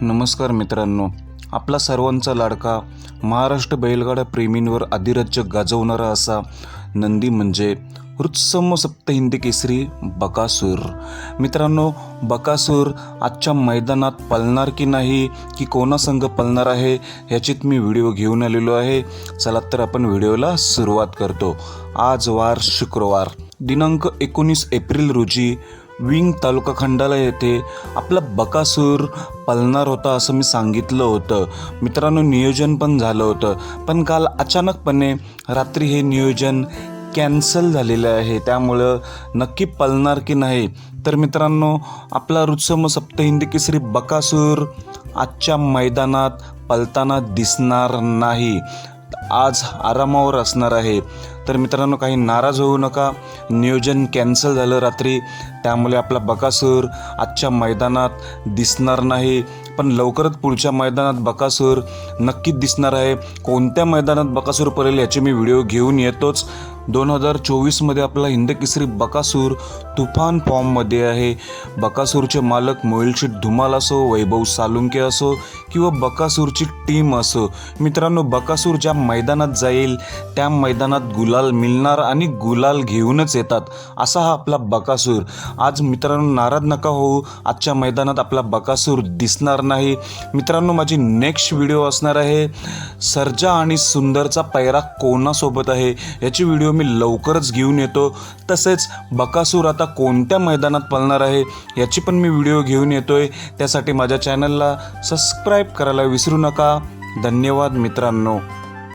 नमस्कार मित्रांनो. आपला सर्वांचा लाडका महाराष्ट्र बैलगाडा प्रेमींवर अधिराज्य गाजवणारा असा नंदी म्हणजे हृत्सम सप्तहिंदी केसरी बकासूर. मित्रांनो बकासूर आजच्या मैदानात पळणार की नाही की कोणा संघ पळणार आहे ह्याचीत मी व्हिडिओ घेऊन आलेलो आहे. चला तर आपण व्हिडिओला सुरुवात करतो. आज वार शुक्रवार दिनांक एकोणीस एप्रिल रोजी विंग तालुका खंडाला येथे आपला बकासूर पळणार होता असं मी सांगितलं होतं. मित्रांनो नियोजन पण झालं होतं. पण काल अचानकपणे रात्री हे नियोजन कॅन्सल झालेलं आहे. त्यामुळं नक्की पळणार की नाही? तर मित्रांनो आपला रुत्सम सप्तहिंदी केसरी बकासूर आजच्या मैदानात पळताना दिसणार नाही. आज आरामावर असणार आहे. तर मित्रांनो काही नाराज होऊ नका. नियोजन कॅन्सल झालं रात्री. त्यामुळे आपला बकासूर आजच्या मैदानात दिसणार नाही. पण लवकरच पुढच्या मैदानात बकासूर नक्कीच दिसणार आहे. कोणत्या मैदानात बकासूर पडेल याचे मी व्हिडिओ घेऊन येतोच. दोन हजार चोवीसमध्ये आपला हिंदकेसरी बकासूर तुफान फॉर्ममध्ये आहे. बकासूरचे मालक मोहिलशीट धुमाल असो वैभव सालुंके असो किंवा बकासूरची टीम असो. मित्रांनो बकासूर ज्या मैदानात जाईल त्या मैदानात गुलाल मिळणार आणि गुलाल घेऊनच येतात असा हा आपला बकासूर. आज मित्रांनो नाराज नका होऊ आजच्या मैदानात आपला बकासूर दिसणार नाही. मित्रांनो माझी नेक्स्ट व्हिडिओ असणार आहे सर्जा आणि सुंदरचा पैरा कोणासोबत आहे? याची व्हिडिओ मी लवकरच घेऊन येतो. तसेच बकासूर आता कोणत्या मैदानात पळणार आहे याची पण मी व्हिडिओ घेऊन येतोय. त्यासाठी माझ्या चॅनलला सबस्क्राईब करायला विसरू नका. धन्यवाद मित्रांनो.